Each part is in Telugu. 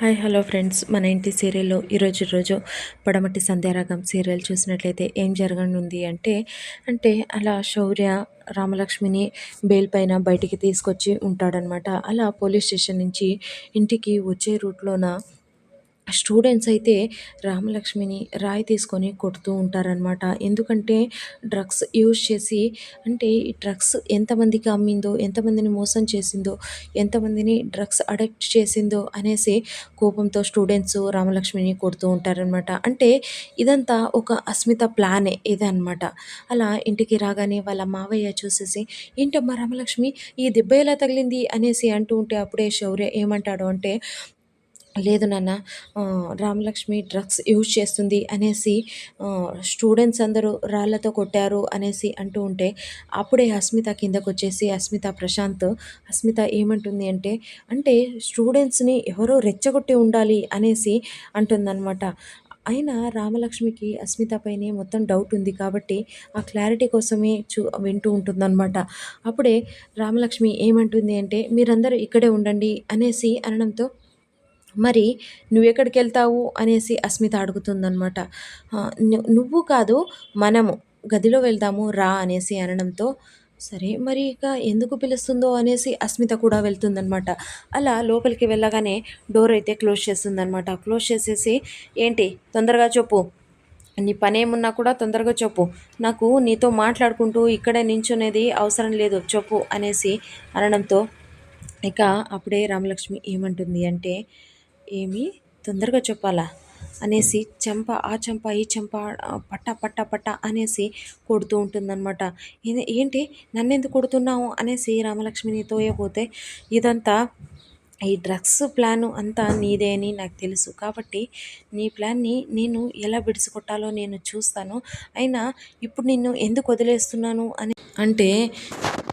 Hi hello friends. మన ఇంటి సీరియల్లో ఈరోజు రోజు పడమటి సంధ్యారాగం సీరియల్ చూసినట్లయితే ఏం జరగనుంది అంటే అంటే అలా శౌర్య రామలక్ష్మిని బెయిల్ పైన బయటికి తీసుకొచ్చి ఉంటాడనమాట. అలా పోలీస్ స్టేషన్ నుంచి ఇంటికి వచ్చే రూట్లోన స్టూడెంట్స్ అయితే రామలక్ష్మిని రాయి తీసుకొని కొడుతూ ఉంటారనమాట ఎందుకంటే డ్రగ్స్ యూజ్ చేసి అంటే ఈ డ్రగ్స్ ఎంతమందికి అమ్మిందో ఎంతమందిని మోసం చేసిందో ఎంతమందిని డ్రగ్స్ అడెక్ట్ చేసిందో అనేసి కోపంతో స్టూడెంట్స్ రామలక్ష్మిని కొడుతూ ఉంటారనమాట అంటే ఇదంతా ఒక అస్మిత ప్లానే ఇదనమాట అలా ఇంటికి రాగానే వాళ్ళ మావయ్య చూసేసి ఏంటమ్మా రామలక్ష్మి ఈ దెబ్బ ఎలా తగిలింది? అనేసి అంటూ ఉంటే అప్పుడే శౌర్య ఏమంటాడు అంటే లేదు నాన్న రామలక్ష్మి డ్రగ్స్ యూజ్ చేస్తుంది అనేసి స్టూడెంట్స్ అందరూ రాళ్ళతో కొట్టారు అనేసి అంటూ ఉంటే అప్పుడే అస్మిత కిందకు వచ్చేసి అస్మిత ప్రశాంత్ అస్మిత ఏమంటుంది అంటే అంటే స్టూడెంట్స్ని ఎవరో రెచ్చగొట్టి ఉండాలి అనేసి అంటుందన్నమాట. అయినా రామలక్ష్మికి అస్మిత పైనే మొత్తం డౌట్ ఉంది కాబట్టి ఆ క్లారిటీ కోసమే చూ వింటూ ఉంటుందన్నమాట. అప్పుడే రామలక్ష్మి ఏమంటుంది అంటే మీరందరూ ఇక్కడే ఉండండి అనేసి అనడంతో మరి నువ్వెక్కడికి వెళ్తావు అనేసి అస్మిత అడుగుతుందనమాట నువ్వు కాదు మనము గదిలో వెళ్దాము రా అనేసి అనడంతో సరే మరి ఇక ఎందుకు పిలుస్తుందో అనేసి అస్మిత కూడా వెళ్తుందనమాట అలా లోపలికి వెళ్ళగానే డోర్ అయితే క్లోజ్ చేస్తుందనమాట క్లోజ్ చేసేసి ఏంటి తొందరగా చెప్పు. నీ పనేమున్నా కూడా తొందరగా చెప్పు. నాకు నీతో మాట్లాడుకుంటూ ఇక్కడే నించునేది అవసరం లేదు చెప్పు అనేసి అనడంతో ఇక అప్పుడే రామలక్ష్మి ఏమంటుంది అంటే ఏమి తొందరగా చెప్పాలా? అనేసి చెంప ఆ చెంప ఈ చెంప పట్ట పట్ట పట్ట అనేసి కొడుతూ ఉంటుందన్నమాట. ఏంటి? నన్ను ఎందుకు కొడుతున్నావు? అనేసి రామలక్ష్మిని తోయపోతే ఇదంతా ఈ డ్రగ్స్ ప్లాన్ అంతా నీదే అని నాకు తెలుసు. కాబట్టి నీ ప్లాన్ని నేను ఎలా విడిచికొట్టాలో నేను చూస్తాను. అయినా ఇప్పుడు నిన్ను ఎందుకు వదిలేస్తున్నాను అని అంటే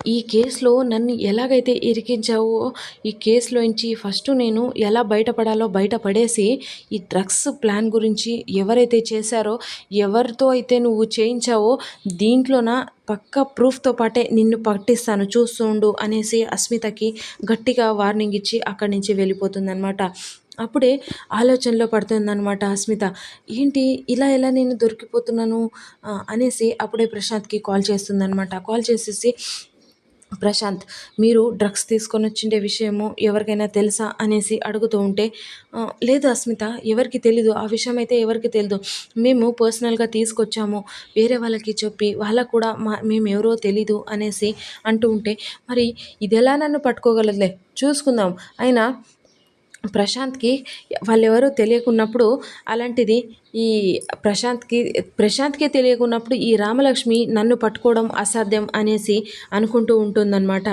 ఈ కేసులో నన్ను ఎలాగైతే ఇరికించావో ఈ కేసులోంచి ఫస్ట్ నేను ఎలా బయటపడాలో బయటపడేసి ఈ డ్రగ్స్ ప్లాన్ గురించి ఎవరైతే చేశారో ఎవరితో అయితే నువ్వు చేయించావో దీంట్లోన పక్క ప్రూఫ్తో పాటే నిన్ను పట్టిస్తాను చూస్తుండు అనేసి అస్మితకి గట్టిగా వార్నింగ్ ఇచ్చి అక్కడి నుంచి వెళ్ళిపోతుందనమాట అప్పుడే ఆలోచనలో పడుతుందన్నమాట అస్మిత. ఏంటి ఇలా ఎలా నేను దొరికిపోతున్నాను అనేసి అప్పుడే ప్రశాంత్కి కాల్ చేస్తుందనమాట కాల్ చేసేసి ప్రశాంత్ మీరు డ్రగ్స్ తీసుకొని వచ్చిండే విషయము ఎవరికైనా తెలుసా అనేసి అడుగుతూ ఉంటే లేదు అస్మిత ఎవరికి తెలీదు ఆ విషయం అయితే ఎవరికి తెలియదు మేము పర్సనల్గా తీసుకొచ్చాము వేరే వాళ్ళకి చెప్పి వాళ్ళకు కూడా మా మేము ఎవరో తెలీదు అనేసి అంటూ ఉంటే మరి ఇది ఎలా నన్ను పట్టుకోగలదులే? చూసుకుందాం. అయినా ప్రశాంత్కి వాళ్ళెవరో తెలియకున్నప్పుడు అలాంటిది ఈ ప్రశాంత్కి ప్రశాంత్కే తెలియకున్నప్పుడు ఈ రామలక్ష్మి నన్ను పట్టుకోవడం అసాధ్యం అనేసి అనుకుంటూ ఉంటుందన్నమాట.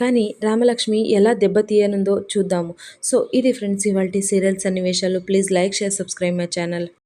కానీ రామలక్ష్మి ఎలా దెబ్బతీయనుందో చూద్దాము. సో ఇది ఫ్రెండ్స్ ఇవాళ సీరియల్ సన్నివేశాలు. Please like share subscribe my channel.